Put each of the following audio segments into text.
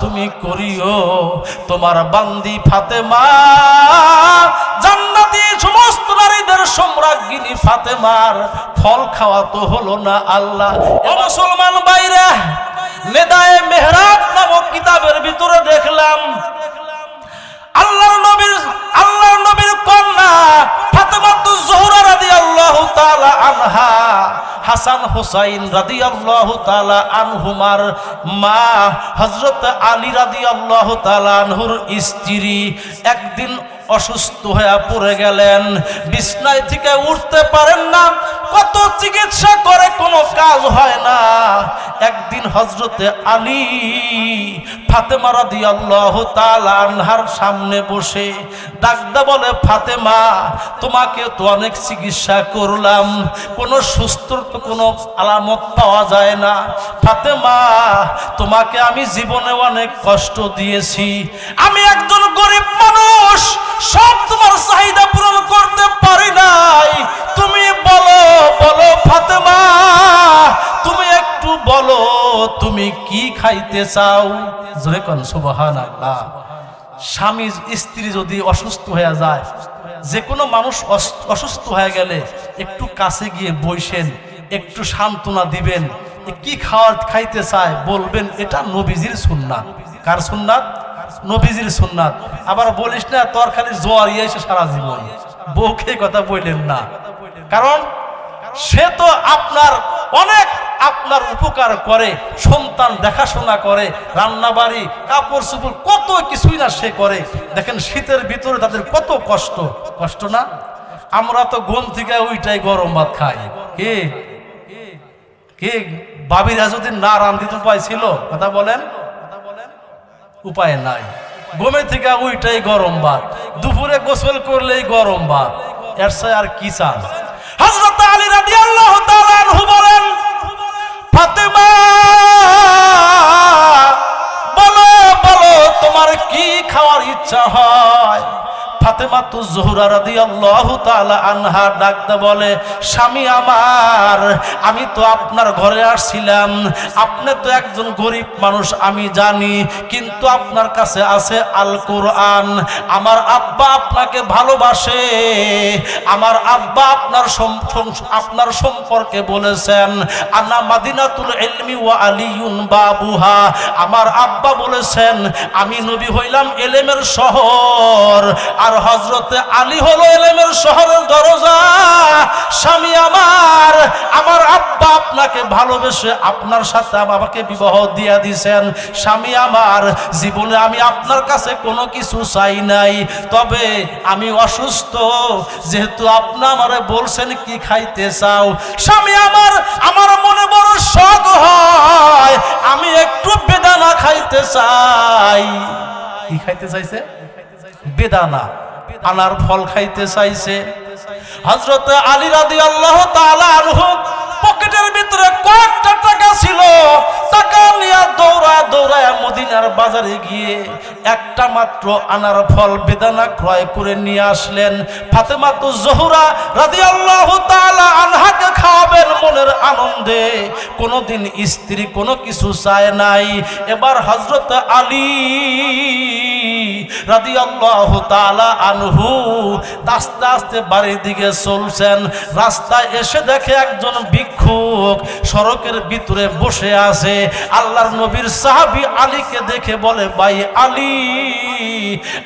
তুমি করিও। তোমার বান্দি ফাতেমা, জান্নাতি সমস্ত নারীদের সম্রাজ্ঞিনী ফাতেমার ফল খাওয়া তো হলো না আল্লাহ। ও মুসলমান বাইরে নেদায়ে মেহরাব নামক কিতাবের ভিতরে দেখলাম, আল্লাহর নবীর আল্লাহর নবীর কন্যা ফাতেমাতু জোহরা রাদিয়াল্লাহু তাআলা আনহা হাসান হুসাইন আল্লাহ তালা আনহুমার মা হজরত আলী রাদি আল্লাহ তালা আনহুর স্ত্রী একদিন অসুস্থ হয়ে পড়ে গেলেন। বিছনায় থেকে উঠতে পারেন না। কত চিকিৎসা করে কোনো কাজ হয় না। একদিন হজরতে আলী ফাতেমা রাদিয়াল্লাহু তাআলা আনহার সামনে বসে ডাকদা বলে, ফাতেমা, তোমাকে তো অনেক চিকিৎসা করলাম। কোনো সুস্থর তো কোনো আলামত পাওয়া যায় না। ফাতেমা, তোমাকে আমি জীবনে অনেক কষ্ট দিয়েছি। আমি একজন গরিব মানুষ। সব তোমার চাহিদা পূরণ করতে পারি নাই। তুমি বলো বলো ফাতেমা, তুমি একটু বলো, তুমি কি খাইতে চাও? জোরে কন সুবহান স্বামী, স্ত্রী যদি অসুস্থ হয়ে যায় যে কোনো মানুষ অসুস্থ হয়ে গেলে একটু কাছে গিয়ে বইসেন একটু সান্ত্বনা দিবেন কি খাওয়ার খাইতে চায় বলবেন, এটা নবীজির সুন্নাত। কার সুন্নাত? নবীজির সুন্নাত। আবার বলিস না, তোর খালি জ্বর ইয়ে এসে সারা জীবন। বউকে কথা বললেন না। কারণ সে তো আপনার অনেক আপনার উপকার করে, সন্তান দেখাশোনা করে রান্না বাড়ি কাপড় চুপড় কত কিছুই না সে করে। দেখেন শীতের ভিতরে তাদের কত কষ্ট। কষ্ট না? আমরা তো ঘুম থেকে ওইটাই গরম ভাত খাই। কে? কে? বাবিরা যদি না রান্ধিত উপায় ছিল কথা বলেন। উপায় নাই। ঘুমে থেকে ওইটাই গরম ভাত। দুপুরে গোসল করলেই গরম ভাত। এর আর কি চান? হজরত আলী রাজি আল্লাহ বলেন, ফাতেমা, বলো বলো, তোমার কি খাওয়ার ইচ্ছা হয়? ফাতেমা তু জহুরা রাদিয়াল্লাহু তাআলা আনহা ডাকতে বলে, স্বামী আমার, আমি তো আপনার ঘরে আসছিলাম। আপনি তো একজন গরিব মানুষ, আমি জানি, কিন্তু আপনার কাছে আছে আল কোরআন আমার আব্বা আপনাকে ভালোবাসে। আমার আব্বা আপনার আপনার সম্পর্কে বলেছেন, আনা মাদিনাতুল ইলমি ওয়া আলিয়ুন বাবুহা। আমার আব্বা বলেছেন, আমি নবী হইলাম এলেমের শহর। আর হজরতে আলী হলো এলেমের শহরের দরজা। স্বামী আমার আমার আব্বা আপনাকে ভালোবেসে আপনার সাথে আমাকে বিবাহ দিয়া দিছেন। স্বামী আমার, জীবনে আমি আপনার কাছে কোনো কিছু চাই নাই। তবে আমি অসুস্থ, যেহেতু আপনি আমারে বলছেন কি খাইতে চাও। স্বামী আমার আমার মনে বড় শখ হয়, আমি একটু বেদানা খাইতে চাই। কি খাইতে চাইছে? বেদানা। আনার ফল খাইতে চাইছে। হজরত আলী রাদি আল্লাহ পকেটের ভিতরে কয়েকটা টাকা ছিল। টাকা নিয়ে দৌড়ায় দৌড়ায় মদিনার বাজারে গিয়ে একটা মাত্র আনার ফল বেদানা ক্রয় করে নিয়ে আসলেন। ফাতেমা তো জহুরা রাদি আল্লাহ আনহাকে খাওয়াবেন মনের আনন্দে। কোনোদিন স্ত্রী কোনো কিছু চায় নাই। এবার হজরত আলী রাদিয়াল্লাহু তাআলা আনহু আস্তে আস্তে বাড়ির দিকে চলছেন। রাস্তায় এসে দেখে একজন ভিক্ষুক সড়কের ভিতরে বসে আছে। আল্লাহর নবীর সাহাবী আলীকে দেখে বলে, ভাই আলী,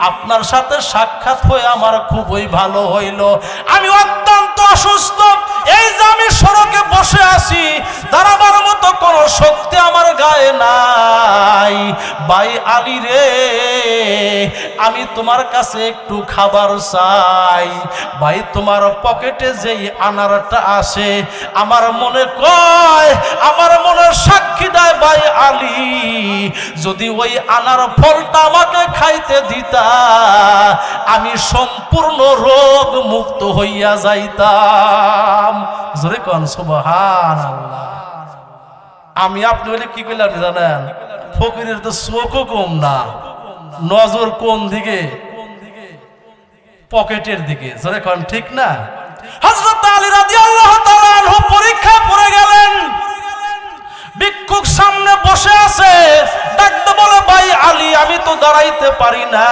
আপনার সাথে সাক্ষাৎ হয়ে আমার খুবই ভালো হইল। আমি অত্যন্ত অসুস্থ। এই যে আমি সড়কে বসে আছি, দাঁড়াবার মতো কোনো শক্তি আমার গায়ে নাই। ভাই আলী রে, আমি তোমার কাছে একটু খাবার চাই। ভাই, তোমার পকেটে যেই আনারটা আসে, আমার মনে কয়, আমার মনে সাক্ষী দেয় ভাই আলী। যদি ওই আনার ফলটা আমাকে খাইতে দিতা, আমি সম্পূর্ণ রোগ মুক্ত হইয়া যাইতাম। জোরে কন সুবহান আল্লাহ আমি আপনি বলে কি করলাম জানেন? ফকিরের তো চোখও কম না। নজর কোন দিকে? পকেটের দিকে। জোরে কন, ঠিক না? হযরত আলী রাদিয়াল্লাহু তাআলা পরীক্ষা পড়ে গেলেন। ভিক্ষুক সামনে বসে আছে। ডাকতে বলে, ভাই আলী, আমি তো দাঁড়াইতে পারি না।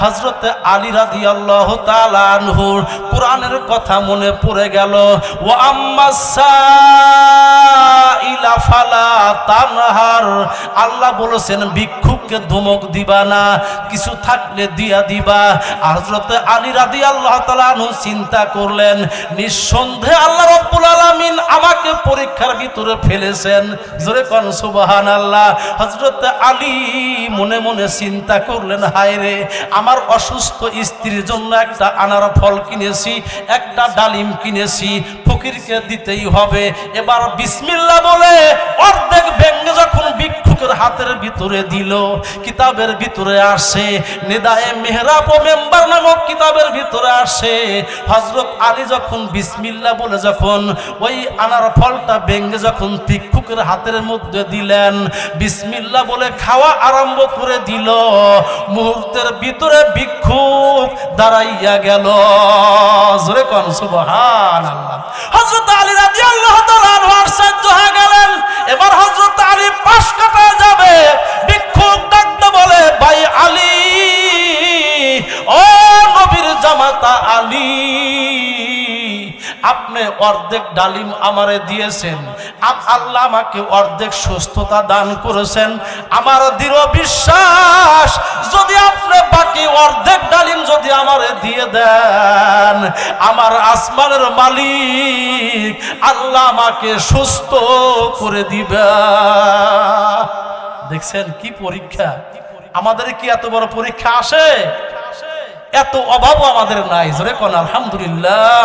হজরতে আলী রাদি আল্লাহ তালানহুর কোরআনের কথা মনে পড়ে গেল। ও আম্মাসা ইলা ফালা তানহার। আল্লাহ বলেছেন ভিক্ষুককে ধমক দিবা না, কিছু থাকলে দিয়া দিবা। হজরতে আলী রাদি আল্লাহ তালানহু চিন্তা করলেন, নিঃসন্দেহে আল্লাহ রব্বুল আলামিন আমাকে পরীক্ষার ভিতরে ফেলেছেন। জোরে কন সুবাহান আল্লাহ হজরত আলী মনে মনে চিন্তা করলেন, হায় রে, আমার অসুস্থ স্ত্রীর জন্য একটা আনার ফল কিনেছি, একটা ডালিম কিনেছি ফকিরকে দিতেই হবে। এবার বিসমিল্লাহ বলে অর্ধেক ভেঙ্গে যখন ভিক্ষুকের হাতের ভিতরে দিল, কিতাবের ভিতরে আসে, নেদায়ে মেহরাব ও মেম্বার নামক কিতাবের ভিতরে আসে। হজরত আলী যখন বিসমিল্লাহ বলে যখন ওই আনার ফলটা ভেঙ্গে যখন ভিক্ষুকের হাতের মধ্যে দিলেন, বিসমিল্লাহ বলে খাওয়া আরম্ভ করে দিল। মুহূর্তের ভিতরে ভিক্ষুক দাঁড়াইয়া গেল। জোরে কন সুবহান আল্লাহ হযরত আলী তাআলা আনহু আশ্চর্য হয়ে গেলেন। এবার হযরত আলী পাশ কাটায় যাবে। ভিক্ষুক ডাকতে বলে, ভাই আলী, ও নবীর জামাতা আলী, আপনি অর্ধেক ডালিম আমারে দিয়েছেন। আল্লাহ আমাকে অর্ধেক সুস্থতা দান করেছেন। আমার দৃঢ় বিশ্বাস, যদি আপনি বাকি অর্ধেক ডালিম যদি আমারে দিয়ে দেন, আমার আসমানের মালিক আল্লাহ আমাকে সুস্থ করে দিবে। দেখছেন কি পরীক্ষা? আমাদের কি এত বড় পরীক্ষা আসে? এত অভাবও আমাদের নাই। জোরে কোন আলহামদুলিল্লাহ।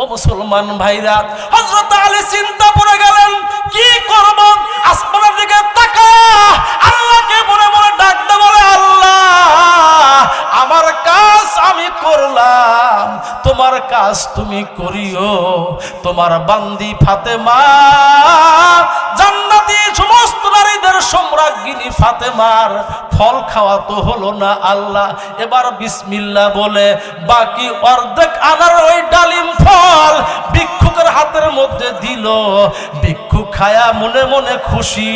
ও মুসলমান ভাইরা, হযরত আলী চিন্তা পড়ে গেলেন, কি করব? আসমানের দিকে তাকা আল্লাহকে মনে মনে ডাকতে বলে, আল্লাহ, আমার কাজ আমি করলাম, তোমার কাজ তুমি করিও, তোমার বান্দি ফাতেমা, জান্নাতি সমস্ত নারীদের সম্রাজ্ঞিনী ফাতেমার ফল খাওয়া তো হলো না, আল্লাহ, এবার বিসমিল্লাহ বলে, বাকি অর্ধেক আনার ভিক্ষুক খায়া মনে মনে খুশি,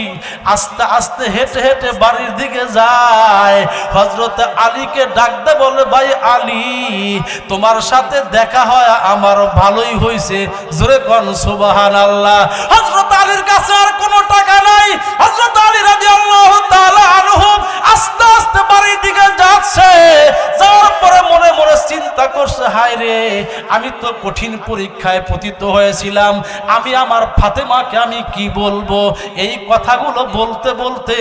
আস্তে আস্তে হেঁটে হেঁটে বাড়ির দিকে যায়। হজরত আলীকে ডাকতে বলে, ভাই আলী, তোমার সাথে দেখা হয়, আমার ভালোই হয়েছে জোরে কন সুবাহান আল্লাহ হজরত আলীর কাছে আর কোনো টাকা নাই। হজরত আলী রাজি আল্লাহ আস্তে আস্তে বাড়ির দিকে যাচ্ছে। যাওয়ার পরে মনে মনে চিন্তা করছে, হায় রে, আমি তো কঠিন পরীক্ষায় পতিত হয়েছিলাম। আমি আমার ফাতেমাকে আমি কি বলব? এই কথাগুলো বলতে বলতে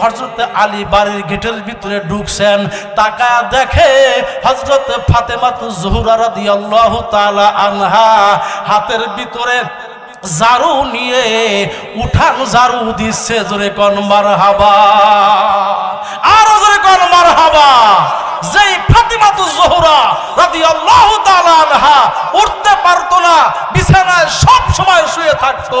হজরত আলী বাড়ির গেটের ভিতরে ঢুকছেন। তাকা দেখে হজরত ফাতেমা তো জহুরা রাদিয়াল্লাহু তাআলা আনহা হাতের ভিতরে জারু নিয়ে উঠান জারু দিচ্ছে, জোরে কন মার হাবা আর জোরে কন মার হাবা যেই ফাতিমাতু জোহরা রাদিয়াল্লাহু তাআলা আনহা উঠতে পারতো না, বিছানায় সব সময় শুয়ে থাকতো।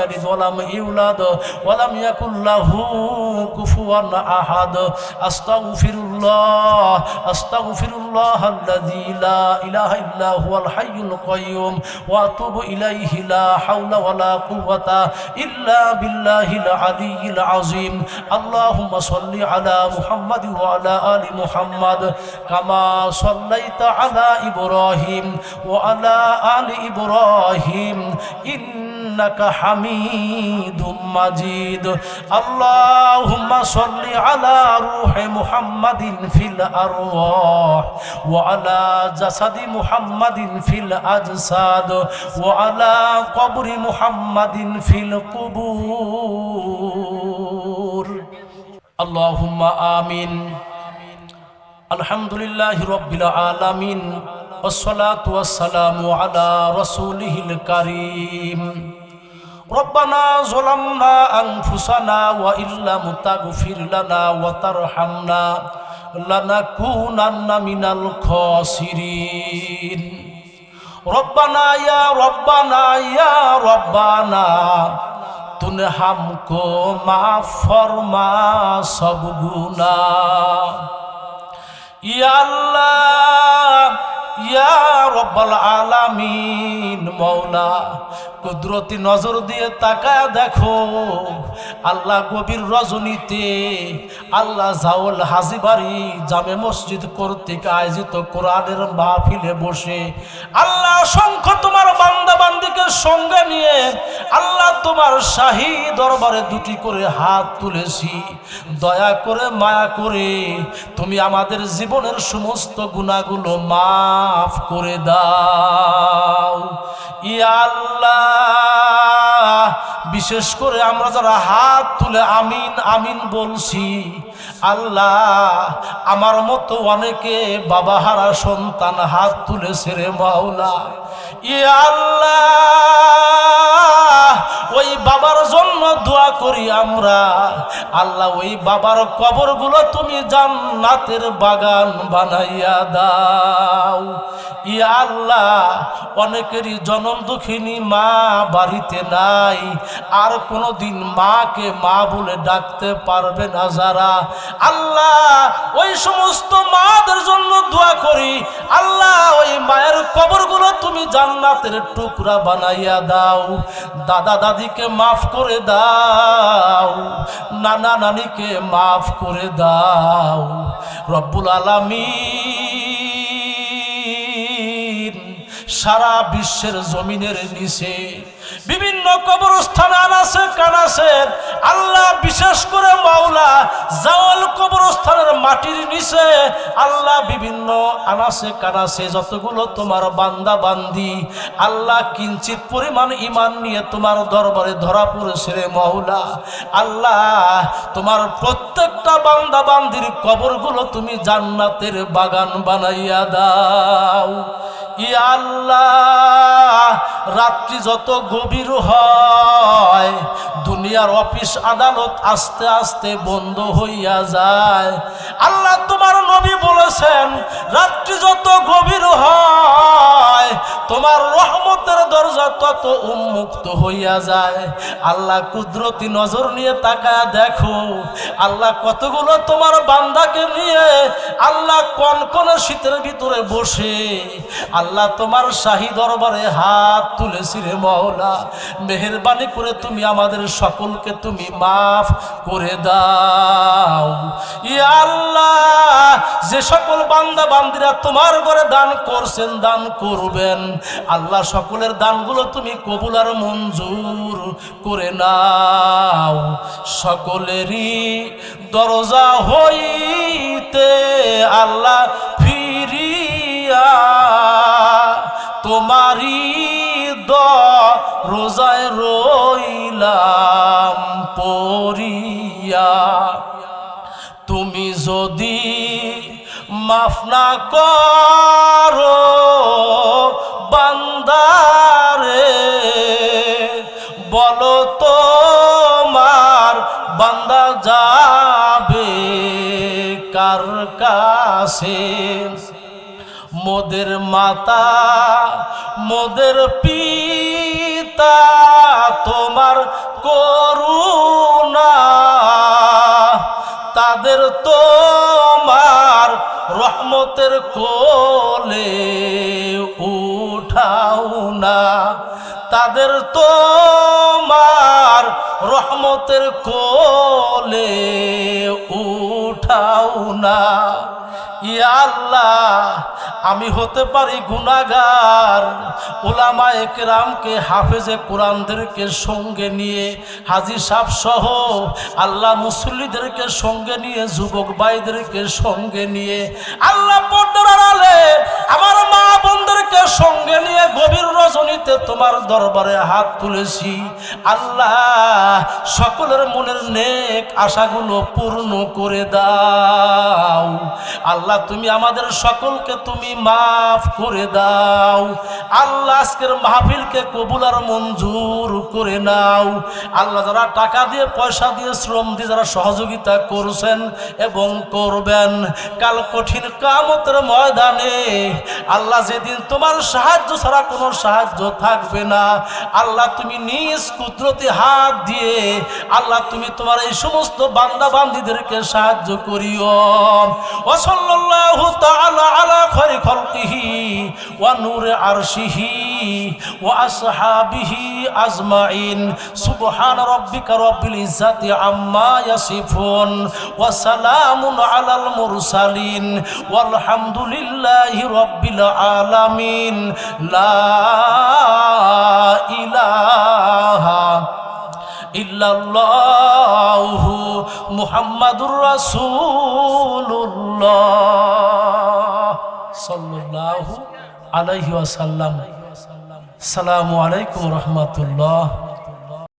ইয়ালিদ ওয়া লাম ইউলাদ ওয়া লাম ইয়াকুল লাহু কুফুয়ান আহাদ। আস্তাগফিরুল্লাহ আস্তাগফিরুল্লাহ আল্লাযী লা ইলাহা ইল্লা হুয়াল হাইয়ুল কাইয়্যুম ওয়া আতুবু ইলাইহি লা হাওলা ওয়া লা কুওয়াতা ইল্লা বিল্লাহিল আলিয়্যিল আযীম। আল্লাহুম্মা সাল্লি আলা মুহাম্মাদ ওয়া আলা আলি মুহাম্মাদ, কামা সাল্লাইতা আলা ইব্রাহিম, ওয়া আলা আলি ইব্রাহিম। إنك حميد مجيد اللهم صل على روح محمد في الأرواح وعلى جسد محمد في الأجساد وعلى قبر محمد في القبور اللهم آمين الحمد لله رب العالمين والصلاة والسلام على رسوله الكريم ربنا ظلمنا أنفسنا وإن لم تغفر لنا وترحمنا لنكونن من الخاسرين ربنا يا ربنا يا ربنا তুন হামকো মা ফরমা সব গুনা ইয়াল্লাহ ইয়া আলামিন মৌলা কুদরতি নজর দিয়ে তাকায় দেখো। আল্লাহ গভীর রজনীতে আল্লাহ জাউল হাজিবাড়ি জামে মসজিদ কর্তৃক আয়োজিত কোরআনের মাহফিলে বসে আল্লাহ অসংখ্য তোমার বান্দা বান্দিকে সঙ্গে নিয়ে আল্লাহ তোমার শাহী দরবারে দুটি করে হাত তুলেছি। দয়া করে, মায়া করে তুমি আমাদের জীবনের সমস্ত গুণাগুলো মাফ করে দাও। আল্লাহ, বিশেষ করে আমরা যারা হাত তুলে আমিন আমিন বলছি, আল্লাহ, আমার মতো অনেকে বাবা হারা সন্তান হাত তুলে ছেড়ে মাওলা। ইয়া আল্লাহ, ওই বাবার জন্য দোয়া করি আমরা। আল্লাহ, ওই বাবার কবরগুলো তুমি জান্নাতের বাগান বানাইয়া দাও। ইয়া আল্লাহ, অনেকেরই জনম দুঃখিনী মা বাড়িতে নাই। আর কোনোদিন মাকে মা বলে ডাকতে পারবে না যারা। আল্লাহ, ওই সমস্ত মাদের জন্য দোয়া করি। আল্লাহ, ওই মায়ের কবরগুলো তুমি জান্নাতের টুকরা বানাইয়া দাও। দাদা দাদিকে মাফ করে দাও। নানা নানিকে মাফ করে দাও। রব্বুল আলামিন সারা বিশ্বের জমিনের নিচে বিভিন্ন কবরস্থান আনাছে, কানাছে। আল্লাহ বিশেষ করে মাওলা জাওয়াল কবরস্থানের মাটির নিচে আল্লাহ বিভিন্ন আনাছে, কানাছে। যতগুলো তোমার বান্দা বান্দি, আল্লাহ কিঞ্চিত পরিমাণ ইমান নিয়ে তোমার দরবারে ধরা পড়েছে রে মাওলা। আল্লাহ, তোমার প্রত্যেকটা বান্দা বান্দির কবরগুলো তুমি জান্নাতের বাগান বানাইয়া দাও। আল্লাহ, রাত্রি যত গভীর হয়, দুনিয়ার অফিস আদালত আস্তে আস্তে বন্ধ হইয়া যায়। আল্লাহ তোমার নবী বলেছেন, রাত্রি যত গভীর হয়, তোমার রহমতের দরজা তত উন্মুক্ত হইয়া যায়। আল্লাহ কুদরতি নজর নিয়ে তাকায় দেখো, আল্লাহ কতগুলো তোমার বান্দাকে নিয়ে আল্লাহ কন কোন শীতের ভিতরে বসে, আল্লাহ তোমার শাহী দরবারে হাত তুলেছি রে মওলা। মেহরবানি করে তুমি আমাদের সকলকে তুমি মাফ করে দাও। ইয়া আল্লাহ, যে সকল বান্দা বান্দিরা তোমার ঘরে দান করছেন, দান করবেন। আল্লাহ, সকলের দানগুলো তুমি কবুল আর মঞ্জুর করে নাও। সকলেরই দরজা হইতে আল্লাহ ফিরিয়া তোমারই দ রোজায় রইলাম পরিয়া তুমি যদি মাফ না করো বান্দারে, বলো তোমার বান্দা যাবে কার কাছে? মোদের মাতা, মোদের পিতা, তোমার করুণা, তাদের তোমার রহমতের কোলে উঠাও না। তাদের তোমার রহমতের কোলে উঠাও না। ইয়া আল্লাহ আমি হতে পারি গুণাগার ওলামা একরামকে হাফেজে কোরআনদেরকে সঙ্গে নিয়ে, হাজি সাহ সহ আল্লাহ মুসল্লিদেরকে সঙ্গে নিয়ে, যুবক ভাইদেরকে সঙ্গে নিয়ে, আল্লাহ পর্দার আমার মা বোনদেরকে সঙ্গে নিয়ে গভীর রজনীতে তোমার দরবারে হাত তুলেছি। আল্লাহ, সকলের মনের নেক আশাগুলো পূর্ণ করে দাও। আল্লাহ, তুমি আমাদের সকলকে তুমি মাফ করে দাও। আল্লাহ, আজকের মাহফিলকে কবুল আর মঞ্জুর করে নাও। আল্লাহ, যারা টাকা দিয়ে, পয়সা দিয়ে, শ্রম দিয়ে যারা সহযোগিতা করছেন এবং করবেন, কাল কঠিন কামতের ময়দানে আল্লাহ যেদিন তোমার সাহায্য ছাড়া কোনো সাহায্য থাকবে না। আল্লাহ তুমি নিজ কুদরতি হাত দিয়ে আল্লাহ তুমি তোমার এই সমস্ত বান্দা বান্দিদেরকে সাহায্য করিও। সাল্লাল্লাহু তাআলা আলা ওয়া আজমাইন। ইলাহা ইল্লাল্লাহু মুহাম্মাদুর আলাইহি ওয়াসাল্লাম। সালামু আলাইকুম রহমতুল্লাহ।